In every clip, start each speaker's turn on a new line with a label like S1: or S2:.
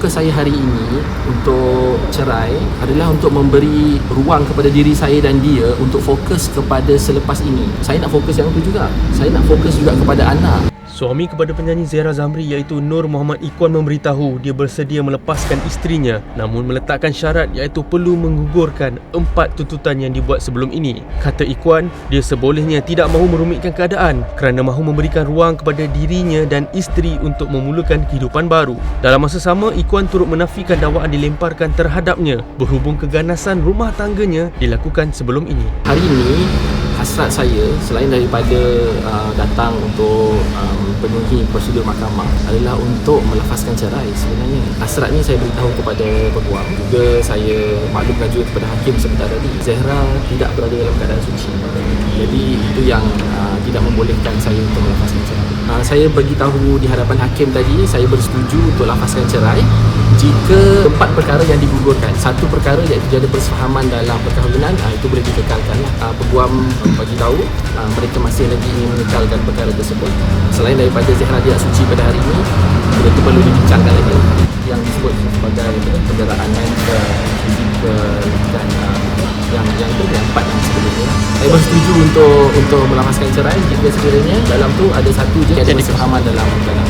S1: fokus saya hari ini untuk cerai adalah untuk memberi ruang kepada diri saya dan dia untuk fokus kepada selepas ini. Saya nak fokus yang itu juga. Saya nak fokus juga kepada anak.
S2: Suami kepada penyanyi Zehra Zamri iaitu Nur Muhammad Ikwan memberitahu dia bersedia melepaskan isterinya namun meletakkan syarat iaitu perlu menggugurkan empat tuntutan yang dibuat sebelum ini. Kata Ikwan, dia sebolehnya tidak mahu merumitkan keadaan kerana mahu memberikan ruang kepada dirinya dan isteri untuk memulakan kehidupan baru. Dalam masa sama, Ikwan turut menafikan dakwaan dilemparkan terhadapnya berhubung keganasan rumah tangganya dilakukan sebelum ini.
S1: Hari ini hasrat saya selain daripada uh, datang untuk um, penuhi prosedur mahkamah adalah untuk melafazkan cerai sebenarnya. Hasrat ni saya beritahu kepada peguam juga saya maklumkan juga kepada hakim sebentar tadi. Zehra tidak berada dalam keadaan suci. Jadi itu yang uh, tidak membolehkan saya untuk melafazkan cerai. Uh, saya beritahu di hadapan hakim tadi saya bersetuju untuk lafazkan cerai jika empat perkara yang digugurkan. Satu perkara iaitu ada persefahaman dalam perkahwinan uh, itu boleh dikekalkan uh, peguam uh, bagi tahu uh, mereka masih lagi ingin mengekalkan perkara tersebut. Selain daripada Zahra dia suci pada hari ini itu perlu dibincangkan lagi yang disebut sebagai mental. fizikal dan uh, yang yang itu yang empat yang sebelumnya saya bersetuju untuk untuk melafazkan cerai jika sekiranya dalam tu ada satu je yang ada persefahaman dalam dalam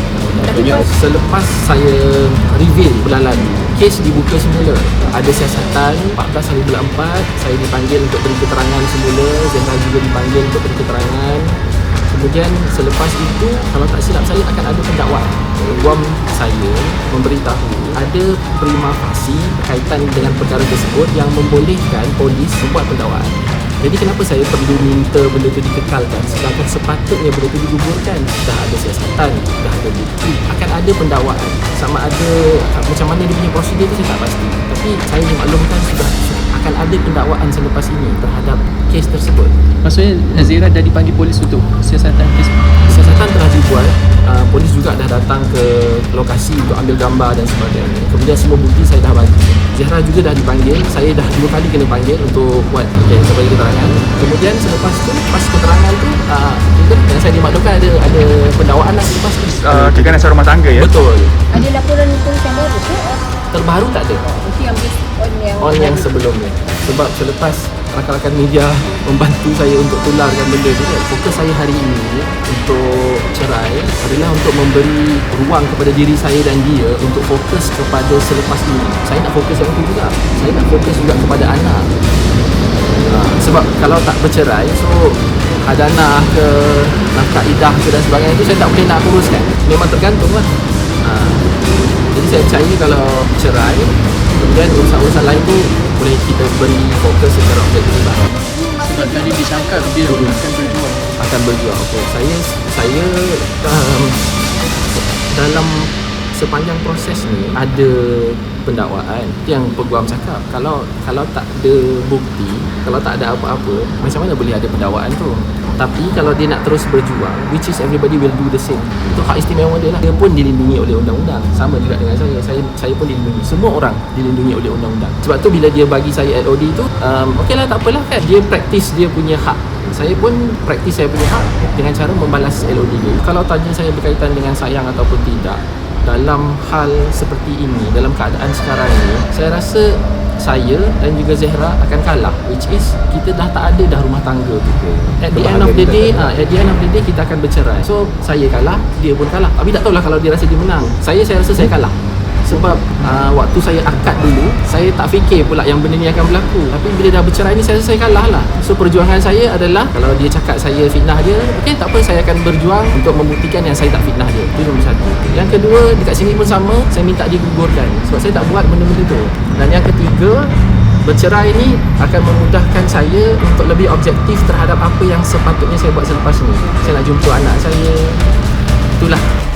S1: dalam selepas saya reveal bulan lalu kes dibuka semula. Ada siasatan 14 hari bulan 4 saya dipanggil untuk beri keterangan semula. Zahra juga dipanggil untuk beri keterangan kemudian selepas itu kalau tak silap saya akan ada pendakwaan. Guam saya memberitahu ada prima facie berkaitan dengan perkara tersebut yang membolehkan polis membuat pendakwaan. Jadi kenapa saya perlu minta benda tu dikekalkan? Sedangkan sepatutnya benda tu digugurkan dah ada siasatan dah ada bukti akan ada pendakwaan. Sama ada macam mana dia punya prosedur tu saya tak pasti. Tapi saya dimaklumkan sudah akan ada pendakwaan selepas ini terhadap kes tersebut.
S3: Maksudnya Nazira dah dipanggil polis untuk siasatan kes?
S1: Siasatan telah dibuat. Uh, polis juga dah datang ke lokasi untuk ambil gambar dan sebagainya. Kemudian semua bukti saya dah bagi. Zahra juga dah dipanggil. Saya dah dua kali kena panggil untuk buat okay, sebagai keterangan. Kemudian selepas tu pas keterangan tu uh, yang saya dimaklumkan ada ada pendakwaan lah selepas tu.
S4: Uh, keganasan rumah tangga ya?
S1: Betul.
S5: Ada laporan polis yang baru ke?
S1: Terbaru tak ada?
S5: Itu yang based on yang
S1: on yang sebelumnya. Sebab selepas rakan-rakan media membantu saya untuk tularkan benda tu kan fokus saya hari ini untuk cerai adalah untuk memberi ruang kepada diri saya dan dia untuk fokus kepada selepas ini. Saya nak fokus yang itu juga. Saya nak fokus juga kepada anak. Ha, sebab kalau tak bercerai so hadanah ke nafkah idah ke dan sebagainya itu saya tak boleh nak uruskan memang tergantung lah. Ha, saya percaya kalau cerai kemudian urusan-urusan lain tu boleh kita beri fokus secara objektif lah
S3: Sebab tadi disangka dia akan berjuang
S1: akan berjuang okay. saya saya um, dalam sepanjang proses ni ada pendakwaan yang peguam cakap kalau kalau tak ada bukti kalau tak ada apa-apa macam mana boleh ada pendakwaan tu? Tapi kalau dia nak terus berjuang which is everybody will do the same. Itu hak istimewa dia lah. Dia pun dilindungi oleh undang-undang. Sama juga dengan saya. Saya saya pun dilindungi. Semua orang dilindungi oleh undang-undang. Sebab tu bila dia bagi saya LOD tu um, okey lah tak apalah kan. Dia praktis dia punya hak. Saya pun praktis saya punya hak dengan cara membalas LOD dia. Kalau tanya saya berkaitan dengan sayang ataupun tidak dalam hal seperti ini dalam keadaan sekarang ini saya rasa saya dan juga Zehra akan kalah which is kita dah tak ada dah rumah tangga tu at the end of the day ha, at the end of the day kita akan bercerai. So saya kalah dia pun kalah. Tapi tak tahulah kalau dia rasa dia menang. Saya saya rasa saya kalah sebab uh, waktu saya akad dulu saya tak fikir pula yang benda ni akan berlaku. Tapi bila dah bercerai ni saya rasa saya kalah lah. So perjuangan saya adalah kalau dia cakap saya fitnah dia okey tak apa saya akan berjuang untuk membuktikan yang saya tak fitnah dia. Itu nombor satu. Yang kedua dekat sini pun sama saya minta dia gugurkan sebab saya tak buat benda-benda tu. Dan yang ketiga Bercerai ni akan memudahkan saya untuk lebih objektif terhadap apa yang sepatutnya saya buat selepas ni. Saya nak jumpa anak saya. Itulah